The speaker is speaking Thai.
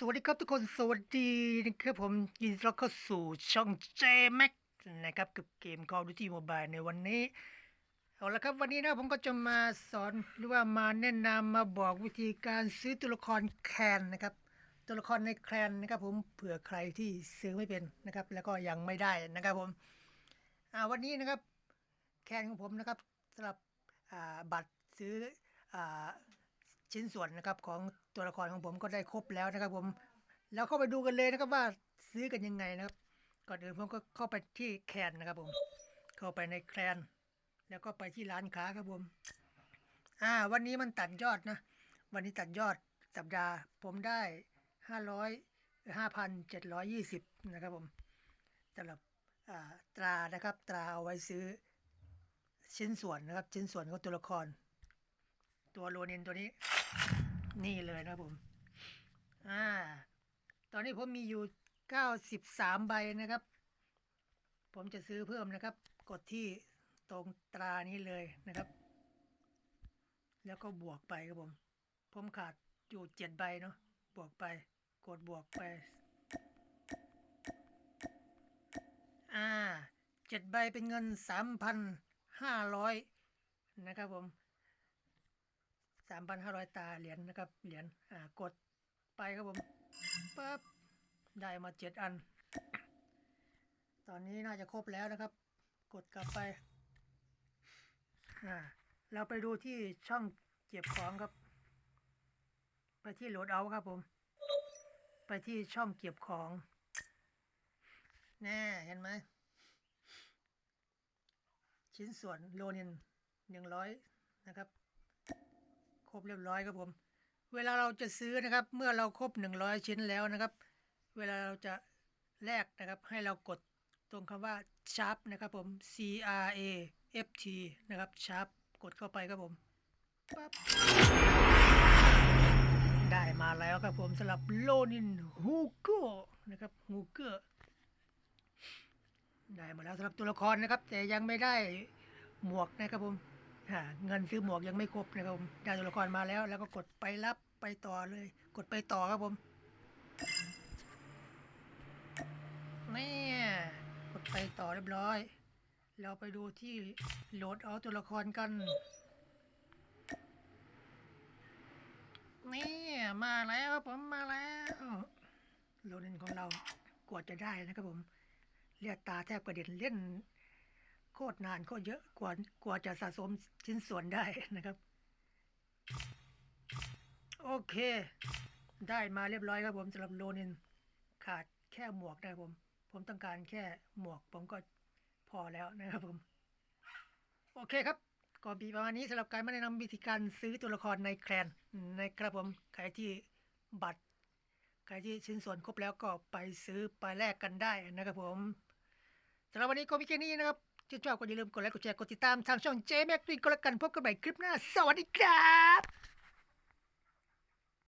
สวัสดีครับทุกคนสวัสดีนะครับผมยินดีต้อนรับเข้าสู่ช่อง J Max นะครับกับเกม Call of Duty Mobile ในวันนี้ เอาละครับวันนี้นะผมก็จะมาสอนหรือว่ามาแนะนำมาบอกวิธีการซื้อตัวละครแคนนะครับ ตัวละครในแคนนะครับผมเผื่อใครที่ซื้อไม่เป็นนะครับ แล้วก็ยังไม่ได้นะครับผมวันนี้นะครับแคนของผมนะครับสำหรับบัตรซื้ออ ชิ้นส่วนนะครับของตัวละครของผมก็ได้ครบแล้วนะครับ ผมแล้วเข้าไปดูกันเลยนะครับว่าซื้อกันยังไงนะครับ ก่อนอื่นผมก็เข้าไปที่แคนนะครับผม เข้าไปในแคนแล้วก็ไปที่ร้านค้าครับผม อ่า วันนี้มันตัดยอดนะ วันนี้ตัดยอดสัปดาห์ ผมได้ห้าร้อยห้าพันเจ็ดร้อยยี่สิบนะครับผมสำหรับตรานะครับ ตราเอาไว้ซื้อชิ้นส่วนนะครับ ชิ้นส่วนของตัวละคร ตัวโลนินตัวนี้ นี่เลยนะผมอ่าตอนนี้ผมมีอยู่เก้าสิบสามใบนะครับ ผมจะซื้อเพิ่มนะครับ กดที่ตรงตรานี้เลยนะครับ แล้วก็บวกไปครับผม ผมขาดอยู่เจ็ดใบเนาะบวกไป กดบวกไป อ่าเจ็ดใบเป็นเงินสามพันห้าร้อยนะครับผม สามพันห้าร้อยตาเหรียญนะครับ เหรียญอ่ากดไปครับผมปั๊บได้มาเจ็ดอัน ตอนนี้น่าจะครบแล้วนะครับ กดกลับไปอ่าเราไปดูที่ช่องเก็บของครับ ไปที่โหลดเอาครับผม ไปที่ช่องเก็บของแน่เห็นไหมชิ้นส่วนโลนินหนึ่งร้อยนะครับ ครบเรียบร้อยครับผม เวลาเราจะซื้อนะครับ เมื่อเราครบหนึ่งร้อยชิ้นแล้วนะครับ เวลาเราจะแลกนะครับให้เรากดตรงคำว่า sharp นะครับผม C R A F T นะครับ sharp กดเข้าไปครับผมปั๊บได้มาแล้วครับผมสำหรับโลนินฮูเกอร์นะครับฮูเกอร์ได้มาแล้วสำหรับตัวละครนะครับ แต่ยังไม่ได้หมวกนะครับผม อ่าเงินซื้อหมวกยังไม่ครบนะครับผมได้ตัวละครมาแล้ว แล้วก็กดไปรับไปต่อเลย กดไปต่อครับผมนี่กดไปต่อเรียบร้อย เราไปดูที่โหลดเอาตัวละครกันนี่มาแล้วครับผมมาแล้วโหลดเล่นของเรากว่าจะได้นะครับผม เลือดตาแทบกระเด็นเล่น คตรนานโคตรเยอะกว่ากว่าจะสะสมชิ้นส่วนได้นะครับ โอเค ได้มาเรียบร้อยครับผมสำหรับโลนินขาดแค่หมวกนะครับผม ผมต้องการแค่หมวก ผมก็พอแล้วนะครับผม โอเคครับก็มีประมาณนี้สำหรับการมาแนะนำวิธีการซื้อตัวละครในแคลนนะครับผมใครที่บัตรใครที่ชิ้นส่วนครบแล้วก็ไปซื้อไปแลกกันได้นะครับผมสำหรับวันนี้ก็มีแค่นี้นะครับ ถ้าชอบก็อย่าลืมกดไลค์กดแชร์กดติดตามทางช่องเจ๊แม็กด้วยก็แล้วกันพบกันใหม่คลิปหน้า สวัสดีครับ